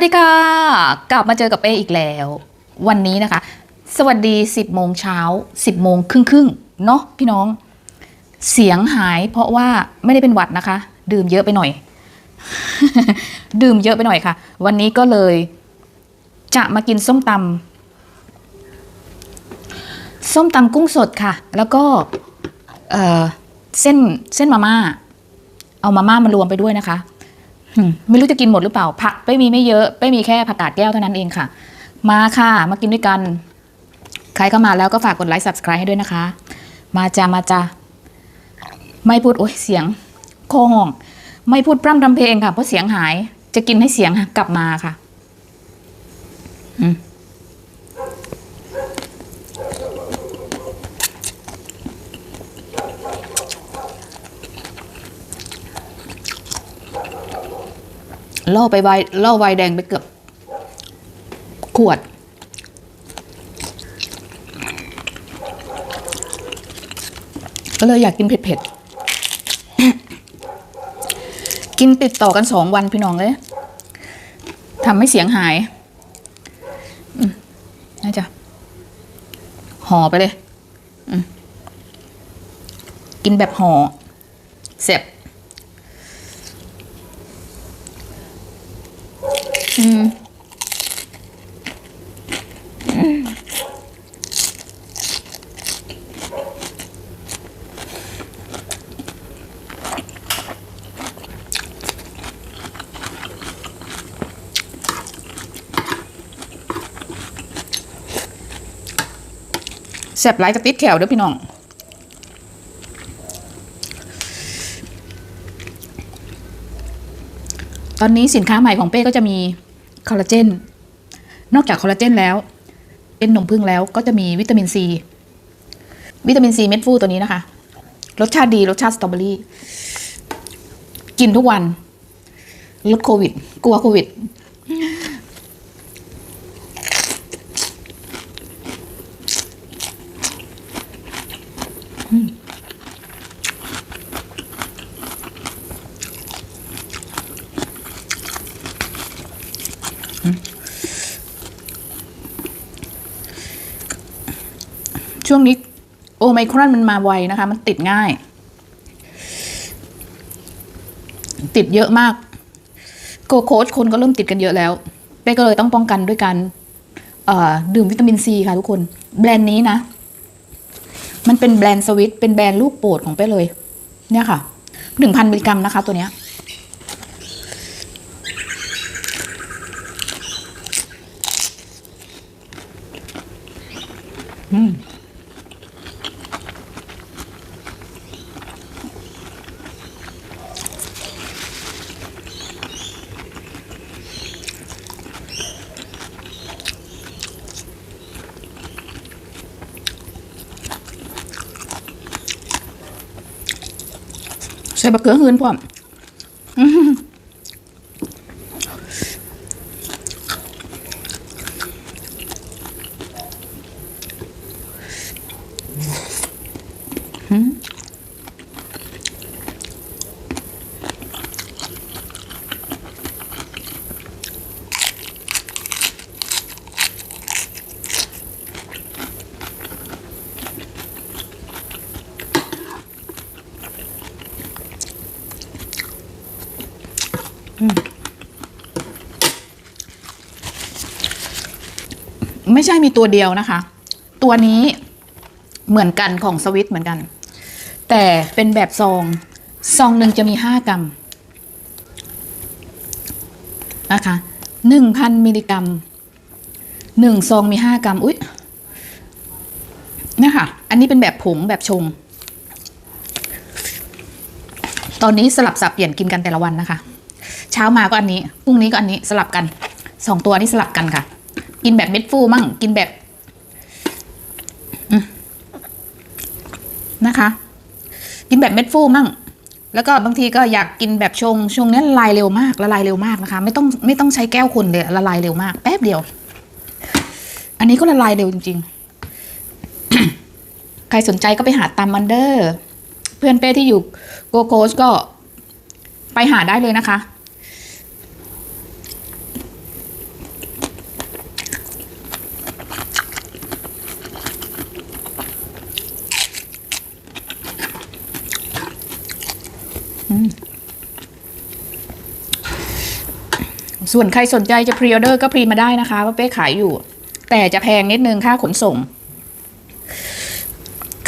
วัสดีค่ะ กลับมาเจอกับเป้อีกแล้ว วันนี้นะคะ สวัสดี 10โมงเช้า 10โมงครึ่งครึ่งๆเนาะพี่น้อง เสียงหายเพราะว่าไม่ได้เป็นหวัดนะคะ ดื่มเยอะไปหน่อย ดื่มเยอะไปหน่อยค่ะ วันนี้ก็เลย จะมากินส้มตำส้มตำกุ้งสดค่ะ แล้วก็เออเส้นเส้นมาม่า เอามาม่ามารวมไปด้วยนะคะ ไม่รู้จะกินหมดหรือเปล่า ผักไม่มีไม่เยอะไม่มีแค่ผักกาดแก้วเท่านั้นเองค่ะ มาค่ะมากินด้วยกัน ใครเข้ามาแล้วก็ฝากกดไลค์ subscribe ให้ด้วยนะคะ มาจ้ามาจ้าไม่พูดโอ้ยเสียงโคอห้อง ไม่พูดพร่ำทำเพลงค่ะเพราะเสียงหาย จะกินให้เสียงกลับมาค่ะ อืม ล่อไปไวล่อไวแดงไปเกือบ ขวด ก็เลยอยากกินเผ็ดๆ กินติดต่อกันสองวันพี่น้องเลยทำให้เสียงหายน่าจะห่อไปเลย กินแบบห่อเสร็จ อืมแซ่บหลายกระติดแขวเด้อพี่น้อง ตอนนี้สินค้าใหม่ของเป้ก็จะมี คอลลาเจน นอกจากคอลลาเจนแล้ว เป็นนมพึ่งแล้วก็จะมีวิตามินซี วิตามินซีเม็ดฟูตัวนี้นะคะ รสชาติดี รสชาติสตรอเบอรี่ กินทุกวัน ลดโควิด กลัวโควิด ช่วงนี้โอไมครอนมันมาไวนะคะ มันติดง่าย ติดเยอะมากโกโคชคนก็เริ่มติดกันเยอะแล้วเป้ก็เลยต้องป้องกันด้วยการดื่มวิตามินซีค่ะทุกคน แบรนด์นี้นะ มันเป็นแบรนด์สวิตเป็นแบรนด์ลูกโปรดของเป้เลย เนี่ยค่ะหนึ่งพันมิลลิกรัมนะคะ ตัวเนี้ย ใส่บะเขือหืนพร้อม ไม่ใช่มีตัวเดียวนะคะ ตัวนี้เหมือนกันของสวิตเหมือนกัน แต่เป็นแบบซอง ซองหนึ่งจะมีห้ากรัมนะคะหนึ่งพันมิลลิกรัมหนึ่งซองมีห้ากรัมอุ๊ยเนี่ยค่ะ อันนี้เป็นแบบผงแบบชง ตอนนี้สลับสับเปลี่ยนกินกันแต่ละวันนะคะ เช้ามาก็อันนี้พรุ่งนี้ก็อันนี้สลับกันสองตัวนี้สลับกันค่ะ กินแบบเม็ดฟูมั่งกินแบบนะคะ กินแบบเม็ดฟูมั่ง แล้วก็บางทีก็อยากกินแบบชงชงเนี้ยละลายเร็วมากละลายเร็วมากนะคะ ไม่ต้องไม่ต้องใช้แก้วคนเลยละลายเร็วมากแป๊บเดียว อันนี้ก็ละลายเร็วจริง ๆ ใครสนใจก็ไปหาตามมันเดอร์ เพื่อนเป้ที่อยู่โกโกสก็ไปหาได้เลยนะคะ ส่วนใครสนใจจะพรีออเดอร์ก็พรีมาได้นะคะว่าเป้ขายอยู่ แต่จะแพงนิดนึงค่าขนส่ง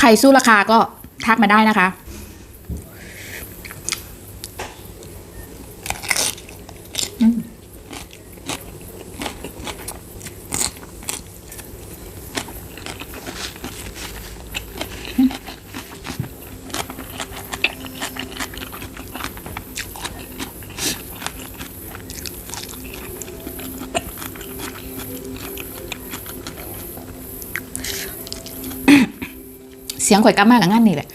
ใครสู้ราคาก็ทักมาได้นะคะ สียงข่อยกลับมากกับงานนี่แหละ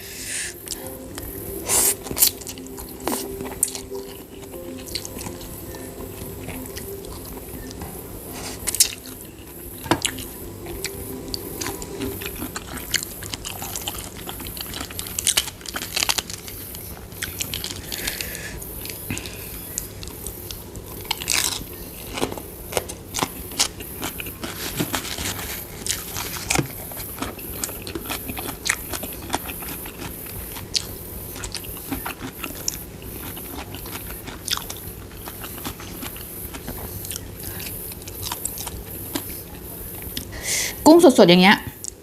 กุ้งสดๆอย่างเงี้ย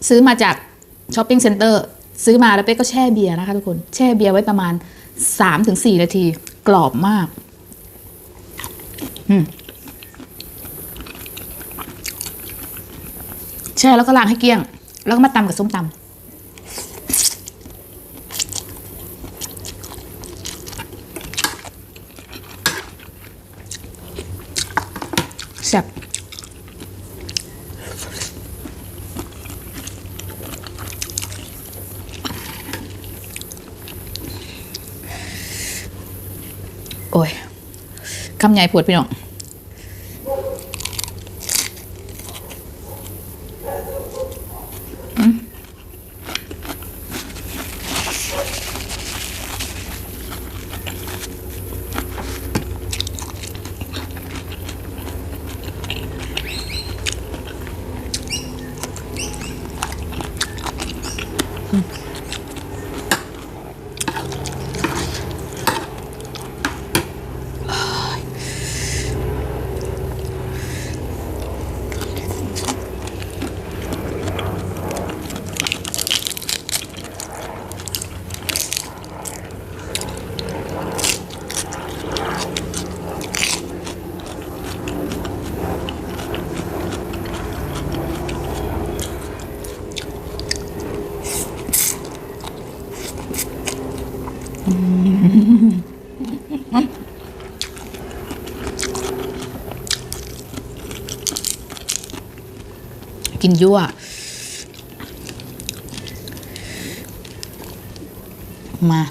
ซื้อมาจากช้อปปิ้งเซ็นเตอร์ซื้อมาแล้วเป๊กก็แช่เบียร์นะคะทุกคนแช่เบียร์ไว้ประมาณ3-4 นาที กรอบมากแช่แล้วก็ล้างให้เกลี้ยง แล้วก็มาตำกับส้มตำแซ่บ โอ้ยคำใหญ่ปวดพี่น้อง กินยั่วมา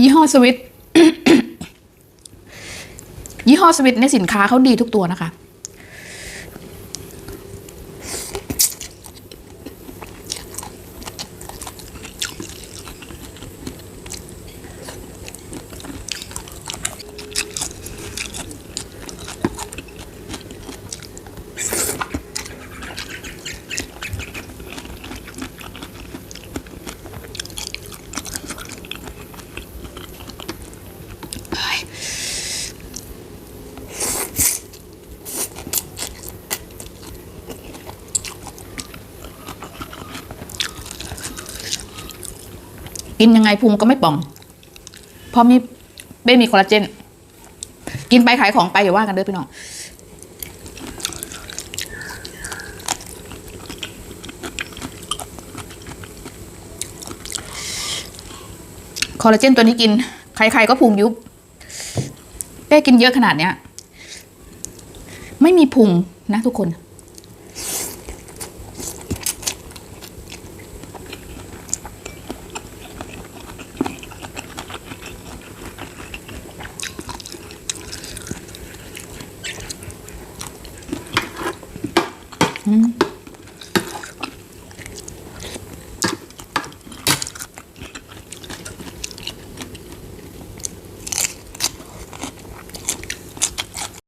ยี่ห้อสวิต ห้อสวิตในสินค้าเขาดีทุกตัวนะคะ กินยังไงพุงก็ไม่ป่องเพราะมีไม่มีคอลลาเจน กินไปขายของไปอย่าว่ากันเด้อพี่น้องคอลลาเจนตัวนี้กิน ใครๆก็พุงยุบเป้กินเยอะขนาดเนี้ย ไม่มีพุงนะทุกคน